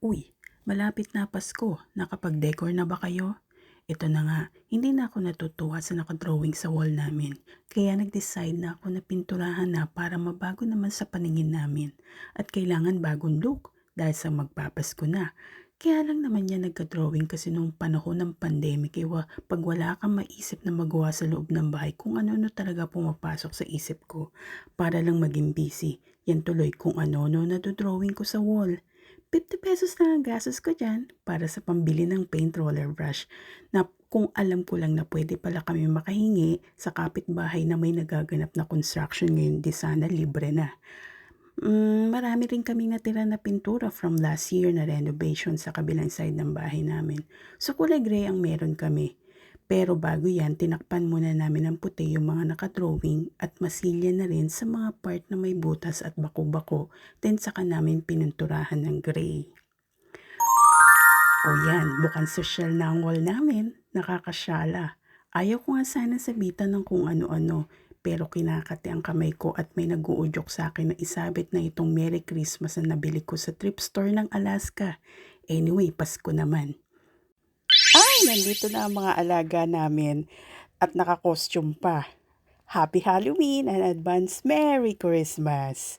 Uy, malapit na Pasko. Nakapag-decor na ba kayo? Ito na nga, hindi na ako natutuwa sa nakadrawing sa wall namin. Kaya nag-decide na ako na pinturahan na para mabago naman sa paningin namin. At kailangan bagong look dahil sa magpapasko na. Kaya lang naman yan nagka-drawing kasi nung panahon ng pandemic, eh, pag wala kang maisip na magawa sa loob ng bahay, kung ano-ano talaga pumapasok sa isip ko para lang maging busy. Yan tuloy kung ano-ano na drawing ko sa wall. 50 pesos na ang gastos ko dyan para sa pambili ng paint roller brush na kung alam ko lang na pwede pala kami makahingi sa kapitbahay na may nagaganap na construction ngayon, di sana libre na. Mm, marami rin kami natira na pintura from last year na renovation sa kabilang side ng bahay namin. So kulay gray ang meron kami. Pero bago yan, tinakpan muna namin ng puti yung mga nakadrawing at masilya na rin sa mga part na may butas at bako-bako. Then saka namin pininturahan ng gray. O yan, mukhang social na ang wall namin. Nakakasyala. Ayaw ko nga sana sabitan ng kung ano-ano. Pero kinakati ang kamay ko at may nag-uudyok sa akin na isabit na itong Merry Christmas na nabili ko sa trip store ng Alaska. Anyway, Pasko naman. Nandito na ang mga alaga namin at naka-costume pa. Happy Halloween and advance Merry Christmas!